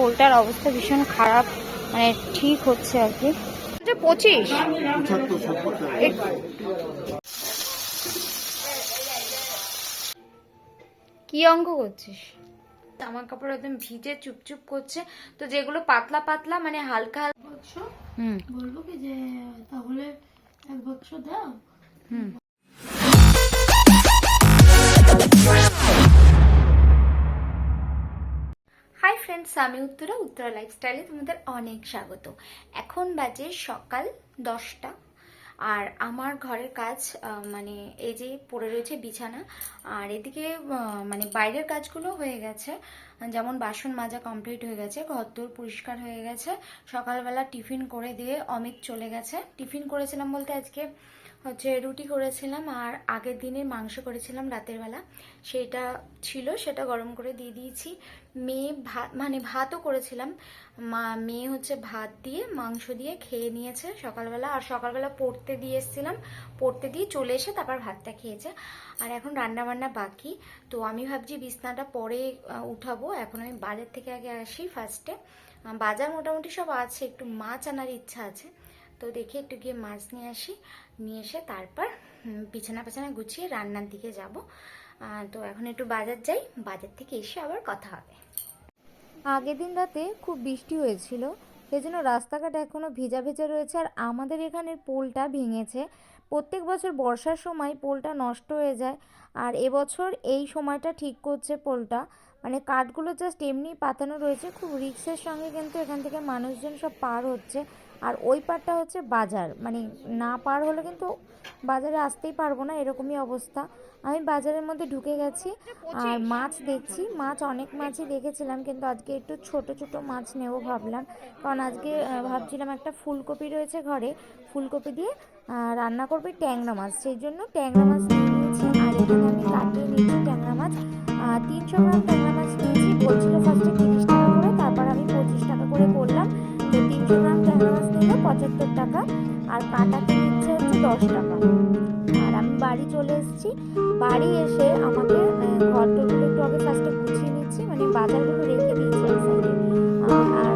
পোলটার অবস্থা ভীষণ খারাপ মানে ঠিক হচ্ছে আর কি। পঁচিশ? কি অঙ্ক করছিস? জামা কাপড় একদম ভিজে চুপচুপ করছে। তো যেগুলো পাতলা পাতলা মানে হালকা হালকা বাক্স হুম। বলব কি যে তাহলে এক বাক্স দাও। হাই ফ্রেন্ডস, আমি উত্তরা উত্তরা লাইফস্টাইলে তোমাদের অনেক স্বাগত। এখন বাজে সকাল দশটা আর আমার ঘরের কাজ মানে এই যে পড়ে রয়েছে বিছানা, আর এদিকে মানে বাইরের কাজগুলো হয়ে গেছে। যেমন বাসন মাজা কমপ্লিট হয়ে গেছে, ঘরদোর পরিষ্কার হয়ে গেছে, সকালবেলা টিফিন করে দিয়ে অমিত চলে গেছে। টিফিন করেছিলাম বলতে আজকে হচ্ছে রুটি করেছিলাম আর আগের দিনের মাংস করেছিলাম রাতের বেলা। সেটা ছিল, সেটা গরম করে দিয়ে দিয়েছি। মেয়ে ভাত মানে ভাতও করেছিলাম। মা, মেয়ে হচ্ছে ভাত দিয়ে মাংস দিয়ে খেয়ে নিয়েছে সকালবেলা। আর সকালবেলা পড়তে দিয়ে এসেছিলাম। পড়তে দিয়ে চলে এসে তারপর ভাতটা খেয়েছে। আর এখন রান্না বান্না বাকি। তো আমি ভাবছি বিছনাটা পরে উঠাবো। এখন আমি বাজার থেকে আগে আসি ফার্স্টে বাজার মোটামুটি সব আছে। একটু মাছ আনার ইচ্ছা আছে। তো দেখি একটু গিয়ে মাছ নিয়ে আসি। নিয়ে এসে তারপর বিছানা পিছানা গুছিয়ে রান্নার দিকে যাব। তো এখন একটু বাজার যাই, বাজার থেকে এসে আবার কথা হবে। আগের দিন রাতে খুব বৃষ্টি হয়েছিল, সেজন্য রাস্তাঘাট এখনও ভেজা ভেজা রয়েছে আর আমাদের এখানের পোলটা ভেঙেছে। প্রত্যেক বছর বর্ষার সময় পোলটা নষ্ট হয়ে যায় আর এবছর এই সময়টা ঠিক করছে পোলটা। মানে কাঠগুলো জাস্ট এমনি পাতানো রয়েছে, খুব রিক্সের সঙ্গে কিন্তু এখান থেকে মানুষজন সব পার হচ্ছে। আর ওই পারটা হচ্ছে বাজার। মানে না পার হলে কিন্তু বাজারে আসতেই পারব না, এরকমই অবস্থা। আমি বাজারের মধ্যে ঢুকে গেছি, আর মাছ দেখছি, মাছ অনেক মাছই দেখেছিলাম, কিন্তু আজকে একটু ছোট ছোট মাছ নেব ভাবলাম। কারণ আজকে ভাবছিলাম একটা ফুলকপি রয়েছে ঘরে, ফুলকপি দিয়ে রান্না করবে ট্যাংরা মাছ। সেই জন্য ট্যাংরা মাছ নিয়েছি, আর এখানে আমি কাটিয়ে নিয়েছি ট্যাংরা মাছ। তিনশো গ্রাম ট্যাংরা মাছ নিয়েছি, বলছিল ফার্স্টে তিরিশ টাকা করে, তারপর আমি পঁচিশ টাকা করে করলাম। তো তিনশো গ্রাম ট্যাংরা পঁচাত্তর টাকা আর কাটা নিচ্ছে হচ্ছে দশ টাকা। আর আমি বাড়ি চলে এসেছি। বাড়ি এসে আমাকে ঘর টরগুলো একটু আগে ফার্স্টে গুছিয়ে নিচ্ছি মানে বাজারগুলো রেখে দিয়েছি এক সাইডে আর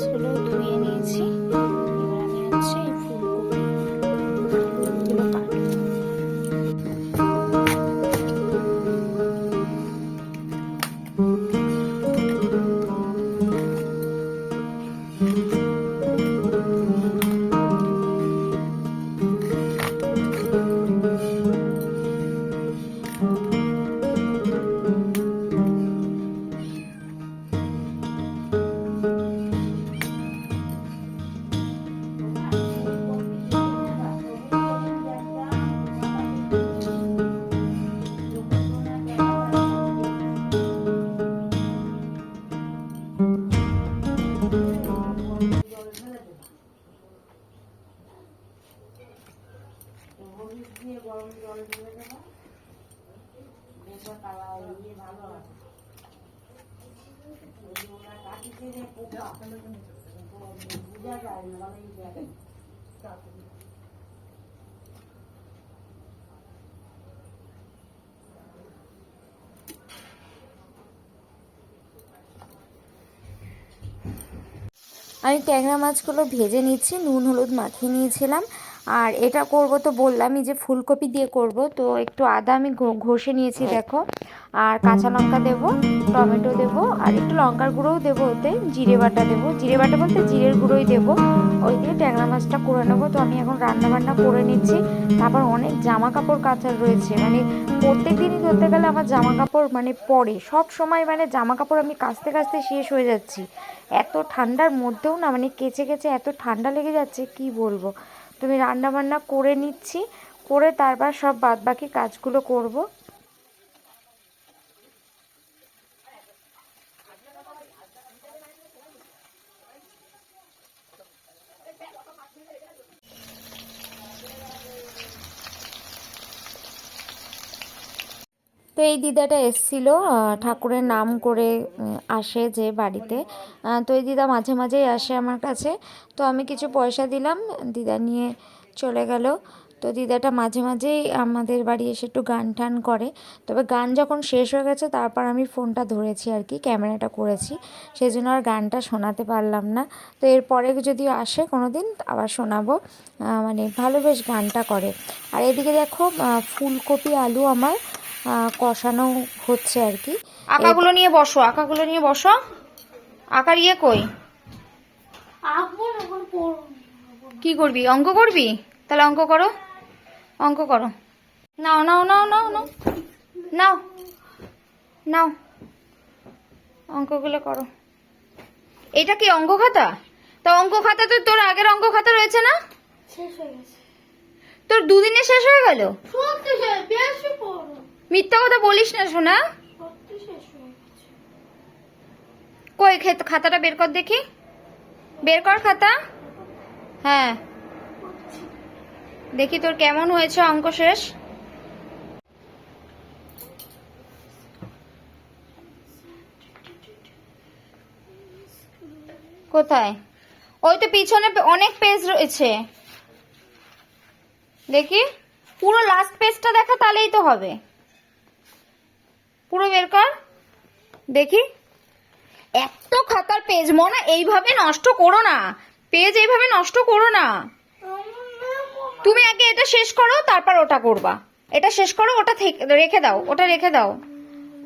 ট্যাংরা মাছগুলো আমি ট্যাংরা মাছগুলো ভেজে নিচ্ছি, নুন, হলুদ মাখিয়ে নিয়েছিলাম। আর এটা করব তো বললামই যে ফুলকপি দিয়ে করব, তো একটু আদা আমি ঘষে নিয়েছি, দেখো। আর কাঁচা লঙ্কা দেবো, টমেটো দেবো, আর একটু লঙ্কার গুঁড়োও দেবো ওতে, জিরে বাটা দেবো। জিরে বাটা বলতে জিরের গুঁড়োই দেবো। ওই দিয়ে ট্যাংরা মাছটা করে নেব। তো আমি এখন রান্না বান্না করে নিচ্ছি। তারপর অনেক জামা কাপড় কাচার রয়েছে। মানে প্রত্যেক দিনই ধরতে গেলে আমার জামা কাপড় মানে পরে সব সময় মানে জামা কাপড় আমি কাচতে কাচতে শেষ হয়ে যাচ্ছি। এত ঠান্ডার মধ্যেও না মানে কেচে কেচে এত ঠান্ডা লেগে যাচ্ছে, কি বলব? তুমি রান্না বান্না করে নিচ্ছি। করে তারপর সব বাদবাকি কাজগুলো করব। তো এই দিদাটা এসছিল ঠাকুরের নাম করে আসে যে বাড়িতে। তো এই দিদা মাঝে মাঝেই আসে আমার কাছে। তো আমি কিছু পয়সা দিলাম, দিদা নিয়ে চলে গেল। তো দিদাটা মাঝে মাঝেই আমাদের বাড়ি এসে একটু গান টান করে। তবে গান যখন শেষ হয়ে গেছে, তারপর আমি ফোনটা ধরেছি আর কি, ক্যামেরাটা করেছি। সেই জন্য আর গানটা শোনাতে পারলাম না। তো এরপরে যদি আসে কোনো দিন আবার শোনাবো। মানে ভালো বেশ গানটা করে। আর এদিকে দেখো ফুলকপি আলু আমার কষানো হচ্ছে আর কি। আঁকাগুলো নিয়ে বসো আঁকাগুলো নিয়ে বসো। আঁকার ইয়ে কই? কি করবি? অঙ্ক করবি? তাহলে অঙ্ক করো। অঙ্ক করো। নাও নাও নাও নাও নাও। নাও নাও। অঙ্কগুলো করো। এটা কি অঙ্ক খাতা? তা অঙ্ক খাতা তো তোর আগের অঙ্ক খাতা রয়েছে না? শেষ হয়ে গেছে। তোর দুদিনে শেষ হয়ে গেল? মিথ্যা কথা বলিস না গেছে কই খেত- খাতাটা বের কর দেখি। বের কর খাতা। হ্যাঁ। দেখি তোর কেমন হয়েছে অঙ্ক শেষ। কোথায়? ওই তো পিছনে অনেক পেজ রয়েছে। দেখি। পুরো লাস্ট পেজটা দেখা তাহলেই তো হবে। পুরো বের কর। দেখি। এত খাতার পেজ মনে এইভাবে নষ্ট করো না। পেজ এইভাবে নষ্ট করো না। তুমি আগে এটা শেষ করো তারপর ওটা করবা। এটা শেষ করো ওটা রেখে দাও ওটা রেখে দাও।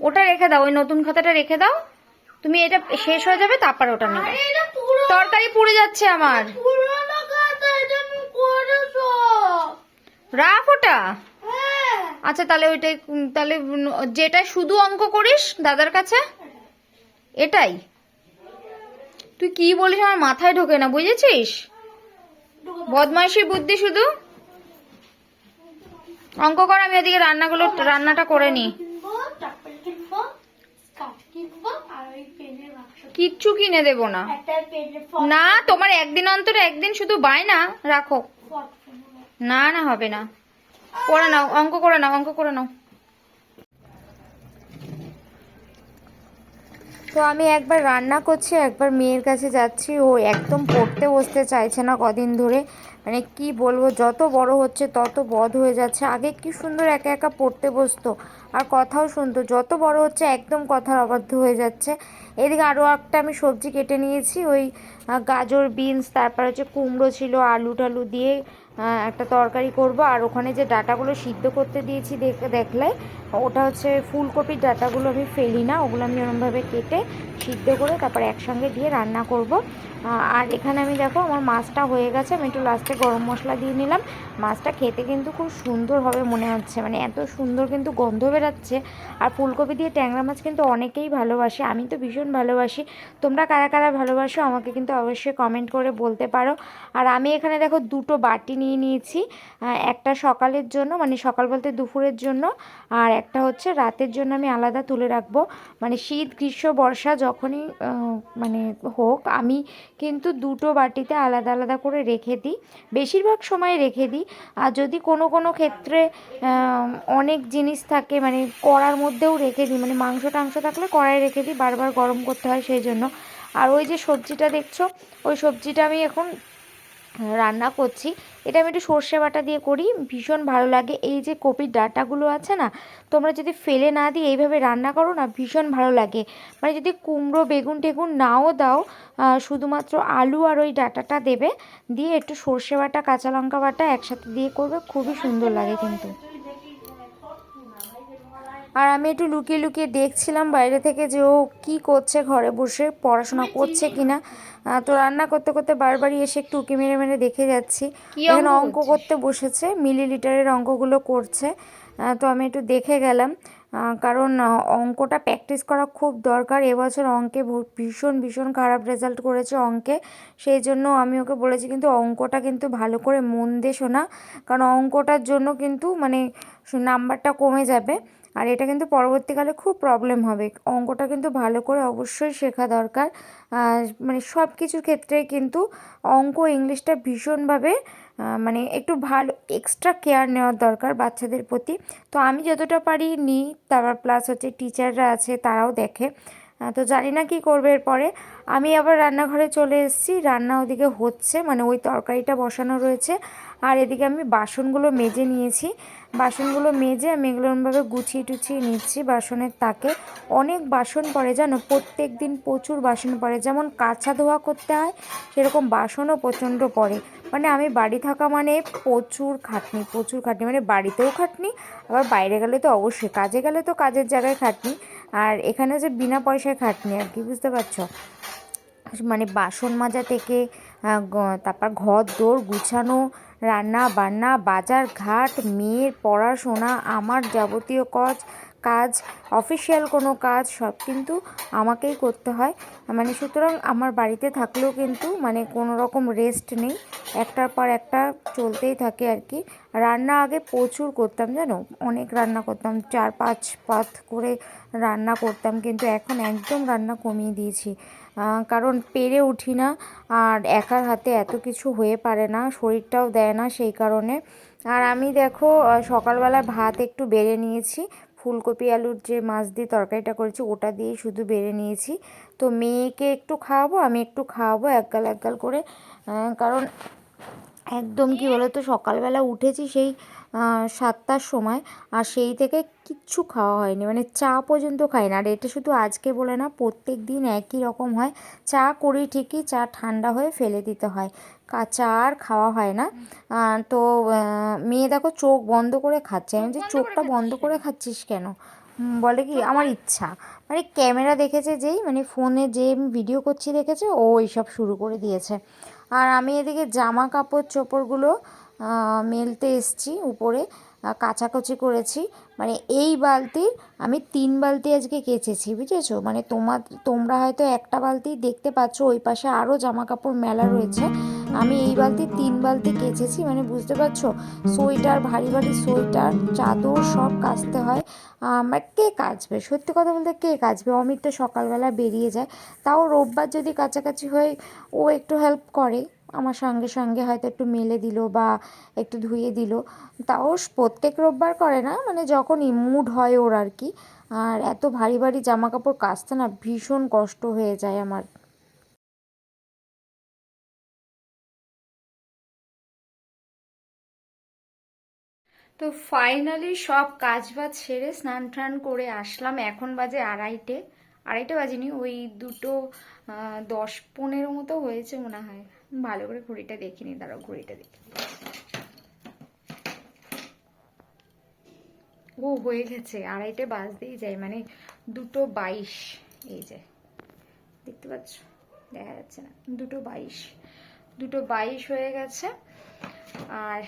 ওটা রেখে দাও ওই নতুন খাতাটা রেখে দাও। তুমি এটা শেষ হয়ে যাবে তারপর ওটা নেবে। তরকারি পুড়ে যাচ্ছে আমার। রাখ ওটা। আচ্ছা তাহলে ওইটাই তাহলে যেটা শুধু অঙ্ক করিস দাদার কাছে? এটাই। তুই কি বলিস, আমার মাথায় ঢোকে না, বুঝেছিস? বদমাইশি বুদ্ধি শুধু। অঙ্ক কর, আমি ওদিকে রান্নাগুলো, রান্নাটা করে নি। কিচ্ছু কিনে দেব না। না, তোমার একদিন অন্তর একদিন শুধু বায়না, রাখো। না না, হবে না। করে নাও, অঙ্ক করে নাও, অঙ্ক করে নাও। তো আমি একবার রান্না করছি, একবার মেয়ের কাছে যাচ্ছি। ও একদম পড়তে বসতে চাইছে না কদিন ধরে। মানে কি বলব, যত বড় হচ্ছে তত বধ হয়ে যাচ্ছে। আগে কি সুন্দর একা একা পড়তে বসতো, আর কথাও শুনতো। যত বড় হচ্ছে একদম কথার অবাধ্য হয়ে যাচ্ছে। এদিকে আরও একটা আমি সবজি কেটে নিয়েছি, ওই গাজর বিনস তারপর হচ্ছে কুমড়ো ছিল, আলু টালু দিয়ে একটা তরকারি করব। আর ওখানে যে ডাটাগুলো সিদ্ধ করতে দিয়েছি দেখে, দেখলে, ওটা হচ্ছে ফুলকপির ডাটাগুলো আমি ফেলি না, ওগুলো আমি ওরমভাবে কেটে সিদ্ধ করে তারপর একসঙ্গে দিয়ে রান্না করব। আর এখানে আমি দেখো, আমার মাছটা হয়ে গেছে, আমি একটু লাস্টে গরম মশলা দিয়ে নিলাম। মাছটা খেতে কিন্তু খুব সুন্দর হবে মনে হচ্ছে মানে এত সুন্দর কিন্তু গন্ধ বেরাচ্ছে। আর ফুলকপি দিয়ে ট্যাংরা মাছ কিন্তু অনেকেই ভালোবাসে, আমি তো ভীষণ ভালোবাসি। তোমরা কারা কারা ভালোবাসো আমাকে কিন্তু অবশ্যই কমেন্ট করে বলতে পারো। আর আমি এখানে দেখো দুটো বাটি নিয়ে নিয়েছি একটা সকালের জন্য মানে সকাল বলতে দুপুরের জন্য, আর একটা হচ্ছে রাতের জন্য আমি আলাদা তুলে রাখব। মানে শীত, গ্রীষ্ম, বর্ষা যখনই মানে হোক, আমি কিন্তু দুটো বাটিতে আলাদা আলাদা করে রেখে দিই। বেশিরভাগ সময় রেখে দিই। আর যদি কোনো কোনো ক্ষেত্রে অনেক জিনিস থাকে মানে কড়ার মধ্যেও রেখে দিই মানে মাংস টাংস থাকলে কড়াই রেখে দিই, বারবার গরম করতে হয় সেই জন্য। আর ওই যে সবজিটা দেখছ, ওই সবজিটা আমি এখন রান্না করছি। এটা আমি একটু সর্ষে বাটা দিয়ে করি, ভীষণ ভালো লাগে। এই যে কপির ডাটাগুলো আছে না, তোমরা যদি ফেলে না দিয়ে এইভাবে রান্না করো না, ভীষণ ভালো লাগে। মানে যদি কুমড়ো, বেগুন টেগুন নাও দাও শুধুমাত্র আলু আর ওই ডাটাটা দেবে, দিয়ে একটু সর্ষে বাটা, কাঁচা লঙ্কা বাটা একসাথে দিয়ে করবে, খুবই সুন্দর লাগে কিন্তু। আর আমি একটু লুকিয়ে লুকিয়ে দেখছিলাম বাইরে থেকে যে ও কী করছে ঘরে বসে পড়াশোনা করছে কিনা। তো রান্না করতে করতে বারবারই এসে একটু উকি মেরে মেরে দেখে যাচ্ছি। এখানে অঙ্ক করতে বসেছে মিলিলিটারের অঙ্কগুলো করছে। তো আমি একটু দেখে গেলাম। কারণ অঙ্কটা প্র্যাকটিস করা খুব দরকার। এবছর অঙ্কে ভীষণ ভীষণ খারাপ রেজাল্ট করেছে অঙ্কে। সেই জন্য আমি ওকে বলেছি কিন্তু অঙ্কটা কিন্তু ভালো করে মন দিয়ে শোনা। কারণ অঙ্কটার জন্য কিন্তু মানে নাম্বারটা কমে যাবে। আর এটা কিন্তু পরবর্তীকালে খুব প্রবলেম হবে। অঙ্কটা কিন্তু ভালো করে অবশ্যই শেখা দরকার। মানে সব কিছুর ক্ষেত্রে কিন্তু অঙ্ক ইংলিশটা ভীষণভাবে মানে একটু ভালো এক্সট্রা কেয়ার নেওয়ার দরকার বাচ্চাদের প্রতি। তো আমি যতটা পারি নিই, তারপর প্লাস হচ্ছে টিচাররা আছে, তারাও দেখে। তো জানি না কি করবে এরপরে। আমি আবার রান্নাঘরে চলে এসেছি, রান্না ওদিকে হচ্ছে মানে ওই তরকারিটা বসানো রয়েছে। আর এদিকে আমি বাসনগুলো মেজে নিয়েছি। বাসনগুলো মেজে আমি এগুলো এরমভাবে গুছিয়ে টুছিয়ে নিচ্ছি বাসনের তাকে। অনেক বাসন পড়ে জানো? প্রত্যেক দিন প্রচুর বাসন পড়ে। যেমন কাঁচা ধোয়া করতে হয়, সেরকম বাসনও প্রচণ্ড পড়ে। মানে আমি বাড়ি থাকা মানে প্রচুর খাটনি প্রচুর খাটনি। মানে বাড়িতেও খাটনি, আবার বাইরে গেলে তো অবশ্যই। কাজে গেলে তো কাজের জায়গায় খাটনি। আর এখানে যে বিনা পয়সায় খাটনি, আর কি বুঝতে পারছ? মানে বাসন মাজা থেকে তারপর ঘর দোর গুছানো রান্না বান্না, বাজার ঘাট, মেয়ের পড়াশোনা, আমার যাবতীয় কাজ কাজ, অফিসিয়াল কোনো কাজ, সব কিন্তু আমাকেই করতে হয়। মানে সুতরাং আমার বাড়িতে থাকলেও কিন্তু মানে কোনো রকম রেস্ট নেই। একটার পর একটা চলতেই থাকে আর কি। রান্না আগে প্রচুর করতাম জানো? অনেক রান্না করতাম। চার পাঁচ পাত করে রান্না করতাম। কিন্তু এখন একদম রান্না কমিয়ে দিয়েছি। কারণ পেরে উঠি না আর একার হাতে এত কিছু হয়ে পারে না, শরীরটাও দেয় না সেই কারণে। আর আমি দেখো সকালবেলা ভাত একটু বেড়ে নিয়েছি। ফুলকপি আলুর যে মাছ দিয়ে তরকারিটা করেছি, ওটা দিয়ে শুধু বেড়ে নিয়েছি। তো মেয়েকে একটু খাওয়াবো, আমি একটু খাওয়াবো একগাল একগাল করে। কারণ একদম কি বলতো? সকালবেলা উঠেছি সেই সাতটার সময় আর সেই থেকে কিচ্ছু খাওয়া হয়নি। মানে চা পর্যন্ত খাই না। আর এটা শুধু আজকে বলে না প্রত্যেক দিন একই রকম হয়। চা করি ঠিকই, চা ঠান্ডা হয়ে ফেলে দিতে হয়। চা আর খাওয়া হয় না। তো মেয়ে দেখো চোখ বন্ধ করে খাচ্ছে। আমি যে চোখটা বন্ধ করে খাচ্ছিস কেন? বলে কি, আমার ইচ্ছা। মানে ক্যামেরা দেখেছে যেই মানে ফোনে যে ভিডিও করছি দেখেছে, ও এইসব শুরু করে দিয়েছে। আর আমি এদিকে জামা কাপড় চোপড়গুলো মেলতে এসছি উপরে কাচাকুচি করেছি। মানে এই বালতির আমি তিন বালতি আজকে কেচেছি, বুঝেছ? মানে তোমার তোমরা হয়তো একটা বালতি দেখতে পাচ্ছ, ওই পাশে আরও জামা কাপড় মেলা রয়েছে। আমি এই বালতি তিন বালতি কেচেছি মানে বুঝতে পারছ? সোয়েটার, ভারী ভারী সোয়েটার, চাদর সব কাচতে হয়। আমার কে কাচবে? সত্যি কথা বলতে কে কাচবে? অমিত তো সকালবেলা বেরিয়ে যায়। তাও রোববার যদি কাছাকাছি হয়, ও একটু হেল্প করে। আমার সঙ্গে সঙ্গে হয়তো একটু মেলে দিল বা একটু ধুয়ে দিল। তাও প্রত্যেক রোববার করে না মানে যখনই মুড হয় ওর আর কি। আর এত ভারী ভারী জামা কাপড় কাচতে না ভীষণ কষ্ট হয়ে যায় আমার। তো ফাইনালি সব কাজ বাজ সেরে স্নান টান করে আসলাম। এখন বাজে আড়াইটে। আড়াইটে বাজেনি, ওই দুটো দশ পনেরো মতো হয়েছে মনে হয়। ভালো করে ঘড়িটা দেখিনি দাঁড়াও ঘড়িটা দেখি। ও, হয়ে গেছে। আড়াইটে বাজতেই যায় মানে দুটো বাইশ। এই যে, দেখতে পাচ্ছ? দেখা যাচ্ছে না। দুটো বাইশ। দুটো বাইশ হয়ে গেছে। আর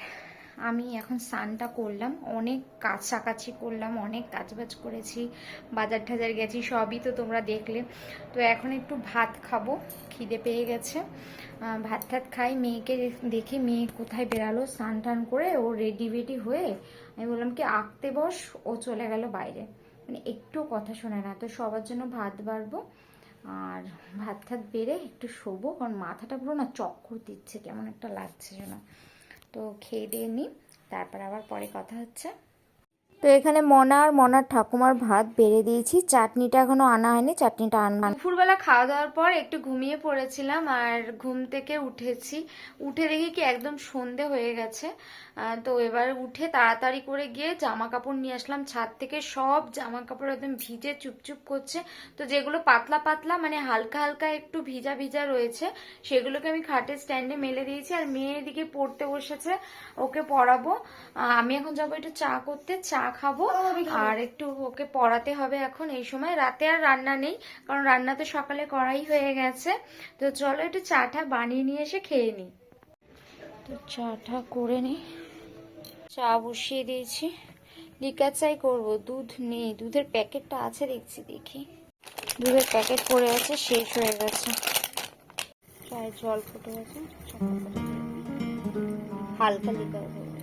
আমি এখন স্নানটা করলাম, অনেক কাছাকাছি করলাম, অনেক কাজবাজ করেছি, বাজার টাজার গেছি, সবই তো তোমরা দেখলে। তো এখন একটু ভাত খাব, খিদে পেয়ে গেছে। ভাত টাত খাই, মেয়েকে দেখি মেয়ে কোথায় বেরালো স্নান টান করে ও রেডি বেডি হয়ে আমি বললাম কি, আঁকতে বস, ও চলে গেল বাইরে। মানে একটু কথা শোনে না, তো সবার জন্য ভাত বাড়বো, আর ভাত টাত বেড়ে একটু শোবো, কারণ মাথাটা পুরো না চক্কর দিচ্ছে, কেমন একটা লাগছে যেন। তো খেয়ে দিয়ে নিই। তারপর আবার পরে কথা হচ্ছে। তো এখানে মনা আর মনার ঠাকুমার ভাত বেড়ে দিয়েছি। চাটনিটা এখনও আনা হয়নি, চাটনিটা আনবা দুপুরবেলা খাওয়া দাওয়ার পর একটু ঘুমিয়ে পড়েছিলাম আর ঘুম থেকে উঠেছি। উঠে দেখি কি একদম সন্ধে হয়ে গেছে। তো এবার উঠে তাড়াতাড়ি করে গিয়ে জামা কাপড় নিয়ে আসলাম। ছাদ থেকে সব জামা কাপড় একদম ভিজে চুপচুপ করছে। তো যেগুলো পাতলা পাতলা মানে হালকা হালকা একটু ভিজা ভিজা রয়েছে, সেগুলোকে আমি খাটের স্ট্যান্ডে মেলে দিয়েছি। আর মেয়ে এদিকে পড়তে বসেছে, ওকে পড়াবো। আমি এখন যাব একটু চা করতে। চা খাব। আর একটু ওকে পড়াতে হবে এখন এই সময়। রাতে আর রান্না নেই কারণ রান্না তো সকালে করাই হয়ে গেছে। তো চলো একটু চাটা বানিয়ে নিয়ে এসে খেয়ে নিই। তো চাটা করে নিই। চা বসিয়ে দিয়েছি। লিকার চাই করব দুধ নেই। দুধের প্যাকেটটা আছে দেখছি দেখি। দুধের প্যাকেট পড়ে আছে শেষ হয়ে গেছে। চায়ের জল ফুটে গেছে। হালকা লিকার দেবো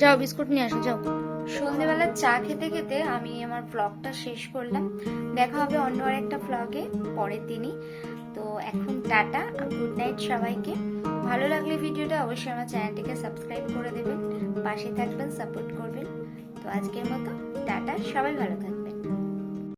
যাও, বিস্কুট নিয়ে আসো, যাও। সন্ধেবেলা চা খেতে খেতে আমি আমার ব্লগটা শেষ করলাম। দেখা হবে অন্য আর একটা ব্লগে পরের দিনই। তো এখন টাটা গুড নাইট সবাইকে। ভালো লাগলে ভিডিওটা অবশ্যই আমার চ্যানেলটিকে সাবস্ক্রাইব করে দেবেন, পাশে থাকবেন সাপোর্ট করবেন। তো আজকের মতো, টাটা, সবাই ভালো থাকবেন।